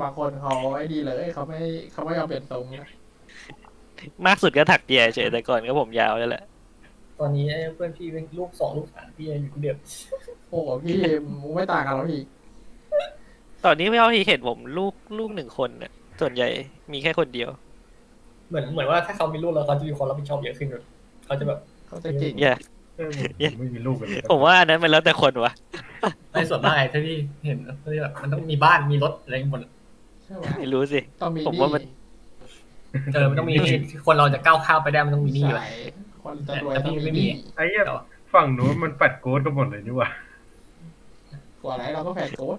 บางคนเขาไอ้ดีเลยเขาไม่เขาไม่ยอมเปลี่ยนทรงนะมากสุดก็ถักเดียเฉยแต่ก่อนก็ผมยาวแล้วแหละ ตอนนี้เพื่อนพี่เป็นลูกสองลูกสามพี่ยังอยู่คนเดียวโอ้โหพี่มึงไม่ต่างกันหรอกพี่ตอนนี้พี่เอาที่เห็นผมลูกลูกหนึ่งคนน่ะส่วนใหญ่มีแค่คนเดียว เหมือนเหมือนว่าถ้าเขามีลูกแล้วเขาจะมีความรับผิดชอบเยอะขึ้นแบบเขาจะแบบเขาจะเก่งอย่าเออผมไม่มีลูกกันเลยผมว่าอันนั้นมันแล้วแต่คนวะในส่วนมากไอ้ที่พี่เห็นที่แบบมันต้องมีบ้านมีรถอะไรหมดใช่ ไหมไม่รู้สิ ต้องมีผมหนี้ว่ามัน เออมันต้องมีหนี้คนเราจะก้าวข้ามไปได้มันต้องมีหนี้ใช่แบบคนจะรวยแต่ต้องพี่มีไม่หมีนี้ไอ้เหี้ยฝั่งนู้นมันปัดโกดกันหมดเลยนี่หว่ากว่าไรเราก็แฝดโค้ด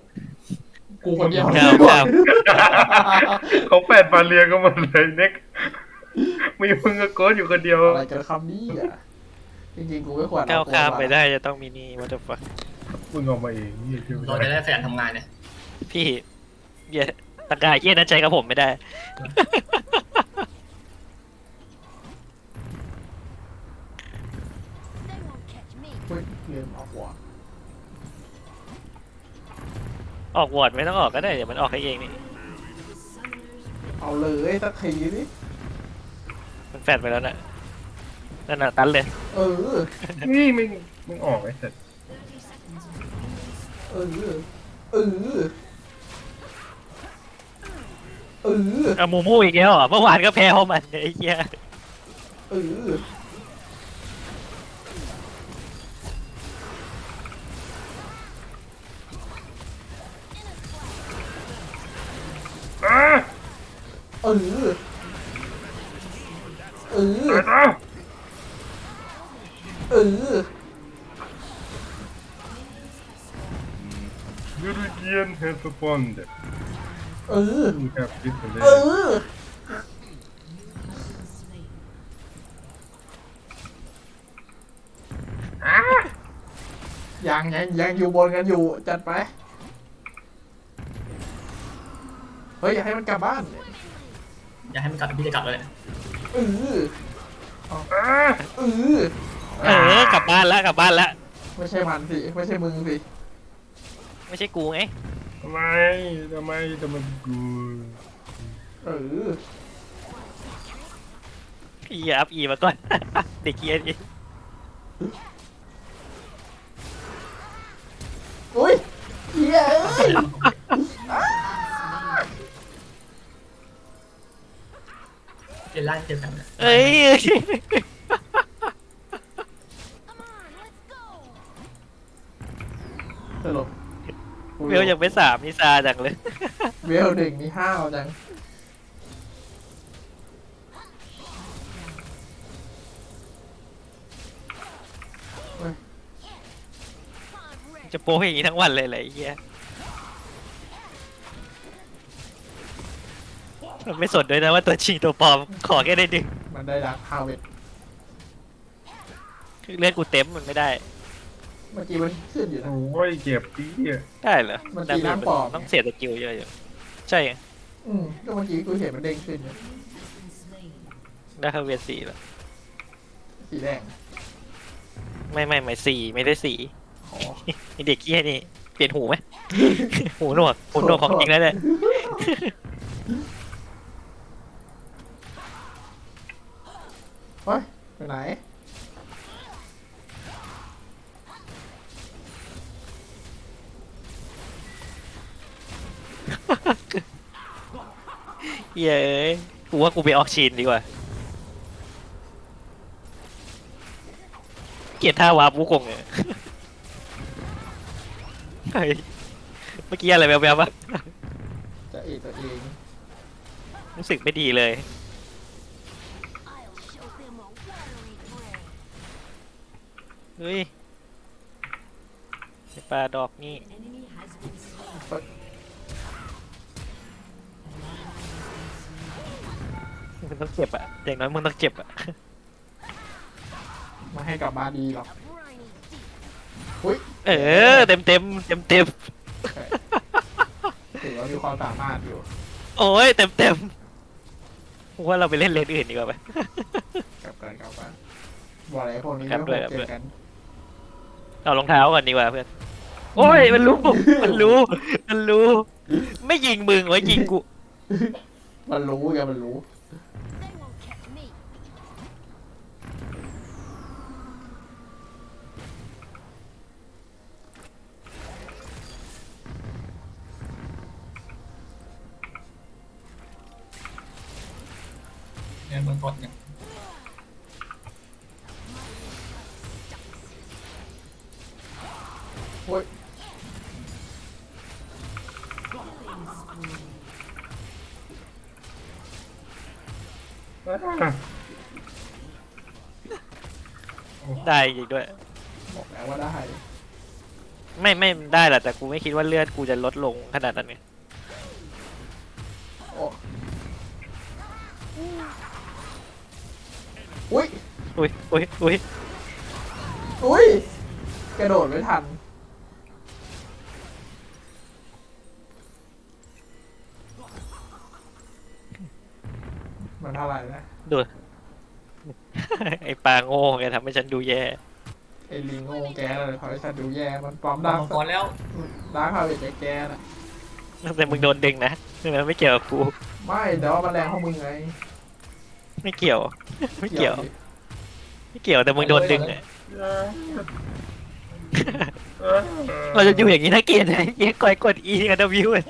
กูคนเดียวครับครับเขาแปดมาเรียงกันหมดเลยเน็กมีมึงกับโกดอยู่คนเดียว อะไรกันคำนี้อะจริงๆกูไม่ควรเอก้าวโค้ข้ามมาไปได้จะต้องมีนี่วัตถุฟักมึงเอามาเองนี่ใช่ไหมเราจะได้ขยันทำงานเนี่ยพี่เหี้ย ตะกายเยี่ยนั้นใจกับผมไม่ได้ They won't catch me. เฮ้ยลืมเอาหัวออกวอร์ดไม่ต้องออกก็ได้เดี๋ยวมันออกให้เองนี่ เอาเลยสักทีสิมันแฟดไปแล้วน่ะนั่นน่ะตันเลย เออ นี่มึงมึงออกไอ้เสร็จเออ เออเออเอามูมูอีกแล้วเหรอเมื่อวานก็แพ้เพราะมันไอ้เหี้ยเอออ้าเออเออตายเออยูริเกียนเฮสปอนเด เออมึงครับดิสเลเอออ้ายังยังยังอยู่บนกันอยู่จัดไป เฮ้ยอย่าให้มันกลับบ้านอย่าให้มันกลับพี่จะกลับเลยเอออ้าเออเออกลับบ้านแล้วกลับบ้านแล้วไม่ใช่มันสิ ไม่ใช่มึงสิ ไม่ใช่กูไง ทำไมทำไมทำไมกูเออพี่อัพอีมาก่อน เด็กเกียร์ดิอุ้ยเฮียเอ้ยเจล่าเจอกันเอ้ย ลยังเป็นสามนิซาจังเลย เวลหนึ่งนี่ห้าวจังจะโป้อย่างนี้ทั้งวันเลยเหรอไอ้เหี้ยมันไม่สนด้วยนะว่าตัวจริงตัวปลอม ขอแค่ได้ดึงมันได้ดักฮาวเวดเลือดกูเต็มมันไม่ได้ เมื่อกี้มันขึ้นอยู่นะ โอ้ยเจ็บปีอะได้เหรอมันตีน้ำปลอม ต้องเสียสกิลเยอะอยู่ ใช่ไงอืมก็เมื่อกี้กูเห็นมันเด้งขึ้นอยู่ได้คาเวียสี่แล้ว สีแดงไม่ไม่ไม่สี่ไม่ได้สี่อ๋อไอ้เด็กเกี้ยนี่ เปลี่ยนหูไหม หูหนวกหูหนวกของจริงแล้วเนี่ย เฮ้ยไปไหน เย้ยกูว่ากูไปออกชีนดีกว่า เกลียดท่าวาร์ปวุกงเนี่ยเฮ้ยเมื่อกี้อะไรแวบๆวะจะเอกตัวเองรู้สึกไม่ดีเลย I'll show them a watery grave. เฮ้ยไอ้ปลาดอกนี่ มึงต้องเจ็บอะอย่างน้อยมึงต้องเจ็บอะมาให้กลับบ้านดีหรอก A briny deep. อุ้ยเออเต็มเต็มเต็มเต็มถือว่ามีความสามารถอยู่ๆโอ้ยเต็มเต็มกูว่าเราไปเล่นเลนอื่นดีกว่าไหมกลับกันกลับกันบอกอะไรพวกนี้กลับไม่เลยควรกลับเจเลอยกันเอารองเท้าก่อนดีกว่าเพื่อนโอ้ยมันรู้มันรู้ มันรู้ ไม่ยิงมึงไว้ยิงกู มันรู้ไงมันรู้ ได้ยิงด้วย บอกแล้วว่าได้ไม่ไม่ได้แหละแต่กูไม่คิดว่าเลือดกูจะลดลงขนาดนั้นไงโอ้อุ้ยอุ้ยอุ้ยอุ้ยอุ้ยกระโดดไม่ทัน มันอะไรนะดู ไอ้ปลาโง่ไงทำให้ฉันดูแย่ ไอ้ลิงโง่แกเลยขอให้ฉันดูแย่มันปลอมดัดังงมังกรแล้วดังเขาเป็นแกนะแต่มึงโดนดึงนะใช่ไหมไม่เกี่ยวกับกู ไม่เดี๋ยวมันแรงของมึงไงไม่เกี่ยว ไม่เกี่ยวดิไม่เกี่ยวแต่มึงโดนดึงอะเราจะอยู่อย่างนี้นะเกียรติไอ้เกียร์กดกด E กับ W อะ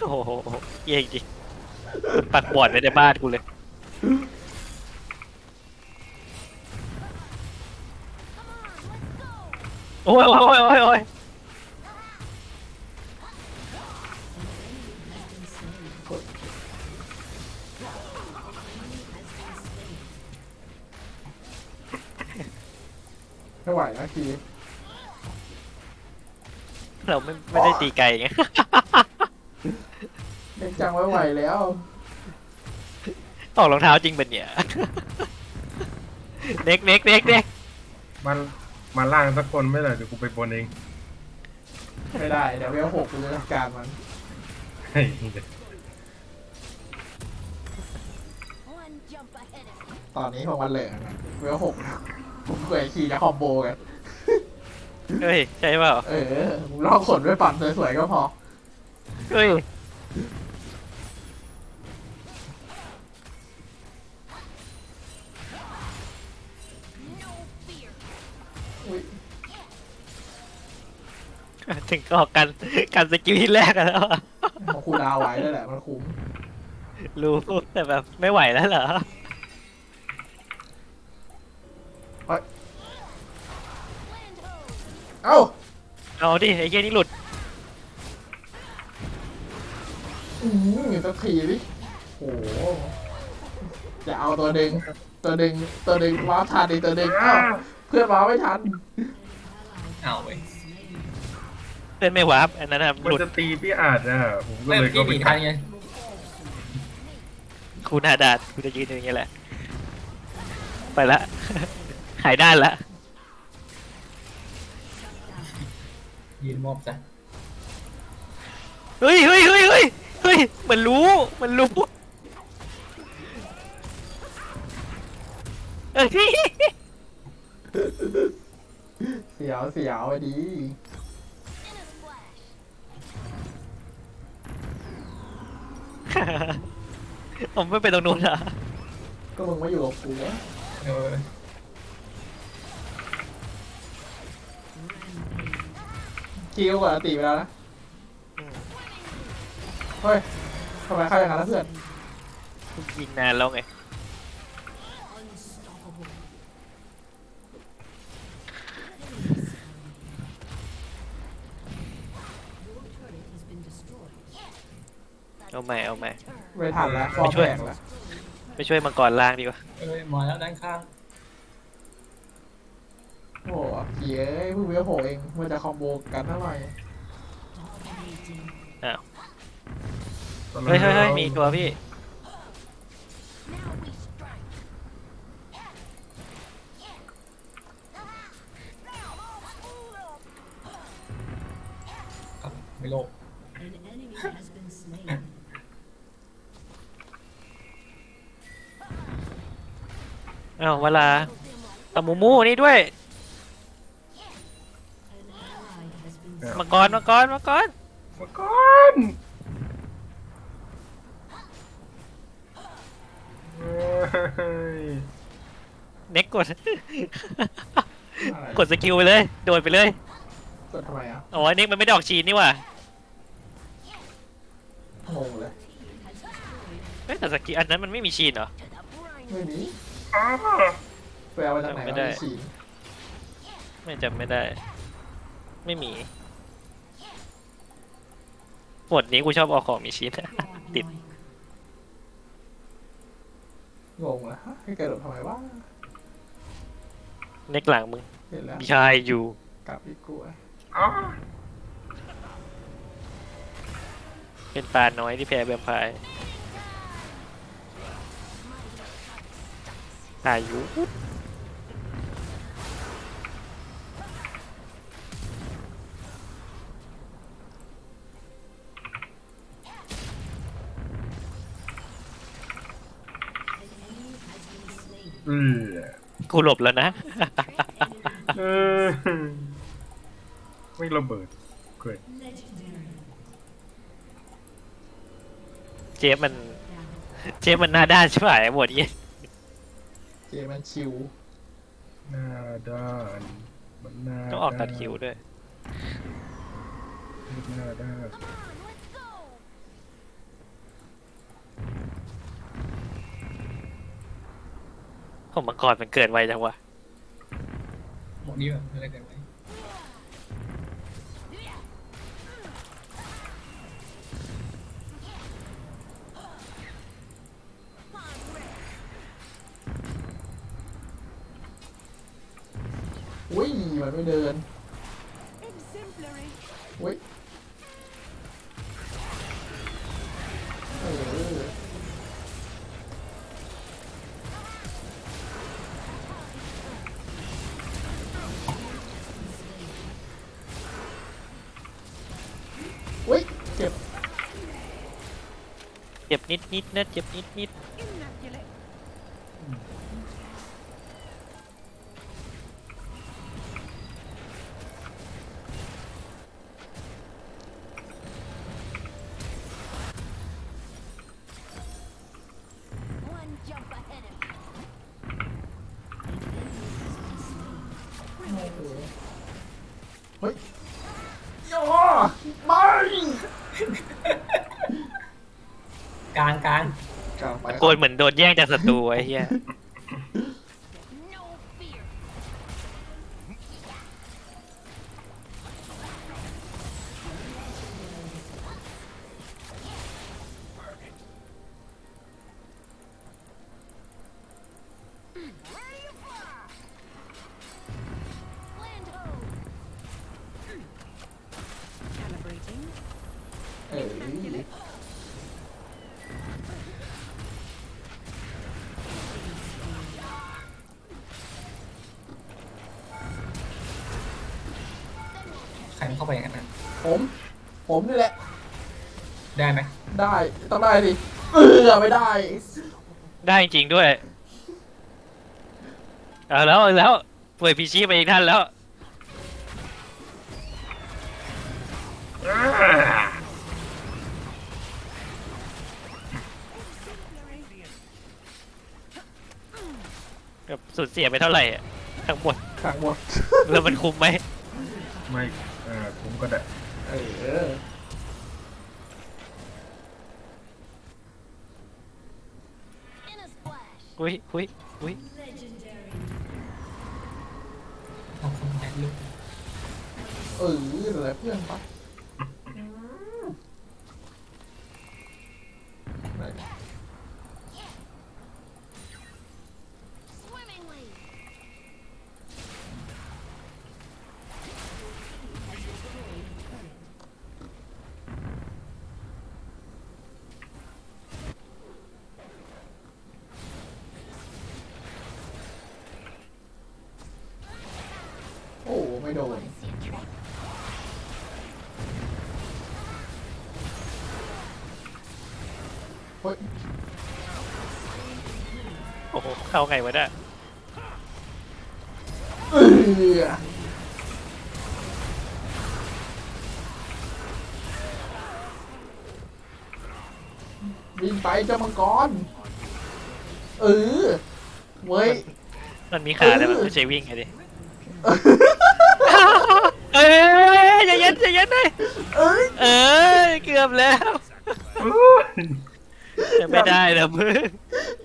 โอ้โหเยี่ยจริงมันปักบอดไว้ในบ้านกูเลย โอ้ยโอ้ยโอ้ยโอ้ยโอ้ยไม่ไหวนะทีเราไม่ไม่ได้ตีไกลไง เล็กจังไม่ไหวแล้วออกรองเท้าจริงเป็นเนี่ยเน็กเน็กเน็กเน็กมันมาล่างสักคนไม่ได้เดี๋ยวกูไปบนเองไม่ได้เดี๋ยวเวลหกกูจะจัดการมันเฮ้ย One jump ahead of me. ตอนนี้ของมันเหลืองนะเวลหกนะผมเคยขี่จะคอมโบกันเฮ้ย ใช่เปล่าเออมึงลองขนด้วยปั่นสวยๆก็พอเฮ้ย ถึงก็ออกกันกันสกิลที่แรกกันแล้วอะมันคูลดาวน์ไว้นั่นแหละ มันคุ้มรู้แต่แบบไม่ไหวแล้วเหรอ Land ho. เอ้าเอาดิไอ้เหี้ยนี่หลุด อืมสักทีดิโอ้โหจะเอาตัวดึง ตัวดึง ตัวดึงว้าร์ปทันดิตัวดึงเอ้าเพื่อนว้าร์ปไม่ทัน เอาไป เล่นไม่วาร์ปอันนั้นอะหมันลุดจะตีพี่อาจอะผมก็ไม่เลเมื่ยอก็กี้หไปนีทันไงคูหนาดาดกูจะยืนอย่างเงี้ยแหละ ไปละ หายด้านละยืนมอบจ้ะเฮ้ยเฮ้ยเฮ้ยเฮ้ยเฮ้ยมันรู้มันรู้เอ้ยเสียวเสียวไปดี ผมไม่ไปตรงนู้นอะก็มึงมาอยู่กับกูวะเออคิวกับตีไปแล้วนะ เฮ้ยทำไมเข้าอย่างนั้นล่ะเพื่อน ยิงนานแล้วไง เอาใหม่เอาใหม่ไม่ทันแล้วฟอร์มไม่ช่วยแตกแล้วไปช่วยมังกรล่างดีกว่าเอ้ยมาแล้วด้านข้างโอ้โหเหี้ยเอ้ยเพิ่งเวลหกเองมันจะคอมโบกันเท่าไหร่เฮ้ยเฮ้ยเฮ้ยมีตัวพี่ Now we strike. ครับไม่โลภ อ้าเวลาตะมูมูนี่ด้วย มังกรมังกรมังกรมาก่อนเฮ้ยเน็กกดอะไรกดสกิลไปเลย โดดไปเลยกดทำไมอะอ๋อเน็กมันไม่ได้ออกชีนนี่หว่างงเลยเอ้ยแต่สกิลอันนั้นมันไม่มีชีนเหรอ To the brine. ไม่มีอ้า แปลมาจากไหนไม่วะได้ไม่ฉีนไม่จำไม่ได้ ไม่มีบทนี้กูชอบเอาของมีชีนติด งงเลยฮะให้กระโดดทำไมวะเน็กหลังมึงเห็นแล้วชายอยู่กลับอีกกลัวอ้าเป็นปลาน้อยที่แพ้แวมไพร์ อายุเออกูหลบแล้วนะ เออไม่ระเบิดเกิดเจฟมัน เจฟมันหน้าด้านใช่ไหมหมดเนี้ย เจมันชิวหน้าด้านมันหน้าต้องออกตัดคิวด้วย หน้าด้านผมมังกรมันเกิดไวจังวะ หมดนี้แบบอะไรกัน อุ้ยมันไม่เดินอุ้ยเอออุ้ยเจ็บ เจ็บนิดนิดนะเจ็บนิดนิด โกนเหมือนโดนแย่งจากศัตรูไอ้เหี้ย เข้าไปอย่างนั้นนะผม ผมนี่แหละ ได้ไหมได้ต้องได้ดิเออไม่ได้ ได้จริงๆด้วย เอาแล้วเอาแล้วเปิดพีชีไปอีกท่านแล้วอ้าแบบสูญเสียไปเท่าไหร่อะทั้งหมด ขังหมด แล้วมันคุ้มไหม ไม่ เอ่าผมก็ได้เออ In a splash. อุ้ยอุ้ยอุ้ยเอาคนแบกลูกเอออะไรเพื่อนปะ ไม่โดนเฮ้ยโอ้โหเข้าไงวะเนี่ยวิ่งไปจะมังกร เออเว้ย มันมีขาได้มันไม่ใช่วิ่งไงดิ เย็นอย่าเย็นเลยเอ้ยเอ้ยเกือบแล้วโอ้ยยังไม่ได้นะมึง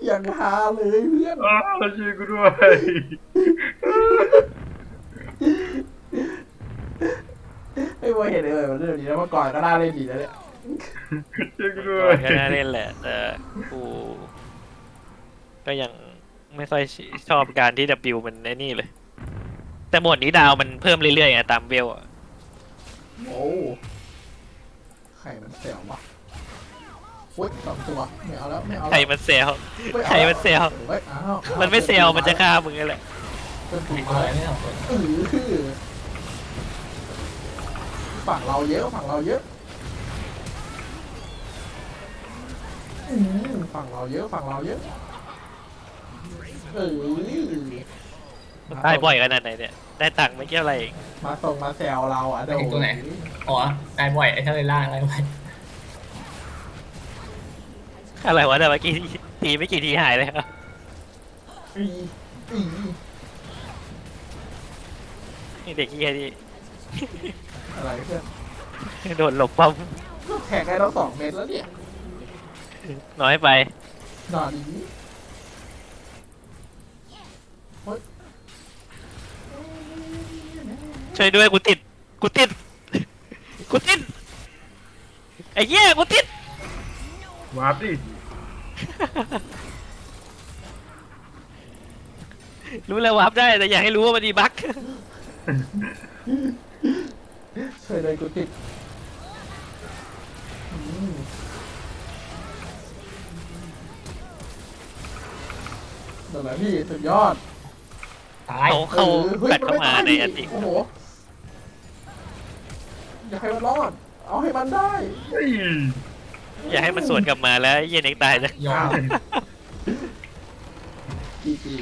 อย่างฮาเลยเพื่อนอ้าวช่วยกูด้วยไอ้เว้ยเห็นเลยมันเรื่องนี้แล้วเมื่อก่อนก็น่าเล่นดีแล้วเนี่ยช่วยกูด้ก่วอยนก็น่าเล่นแหละแต่กูก็ยังไม่ค่อยชอบการที่ W มันไอ้นี่เลย แต่หมวดนี้ดาวมันเพิ่มเรื่อยๆไงตามเวลอะ โอ้ไข่มันเสียววะโอ้ยสองตัวไม่เอาแล้วไม่เอาแล้วใครมันเซลไม่เอาใครมันเซลเฮ้ยอ้าวมันไม่เซลมันจะฆ่ามึงนั่นแหละเป็นถูมีกตัวมาอะไรไม่เอาตัวเออฝั่งเราเยอะฝั่งเราเยอะอืมฝั่งเราเยอะฝั่งเราเยอะเออ ตายบ่อยขนาดไหนเนี่ย ได้ตังค์ไม่เกี่ยวอะไรเองมาส่งมาแซวเราอะเดี๋ยวอ๋อตายบ่อยไอ้ทะเลล่างอะไรไปอะไรวะแต่เมื่อกี้ตีไม่กี่ทีหายเลยครับอีอีนี่เด็กเฮียนี่อะไรเพื่อนโดนหลบป้อมแข่งได้เราสองเมตรแล้วเนี่ยน้อยไปหนอนดี ช่วยด้วยกูติด กูติด กูติด ไอ้เหี้ยกูติดมาสิรู้แล้ววาร์ปได้แต่อยากให้รู้ว่ามันดีบั๊ก ช่วยเลยกูติดอืมเดี๋ยวนะพี่สุดยอดตาย เขาเขาออฮ้ยแบตเข้ามาในดิอันติ โอ้โห อยากให้มันรอด เอาให้มันได้เฮ้ยอยากให้มันสวนกลับมาแล้วไอ้เหี้ยเน็กตายเลยยอมจีจี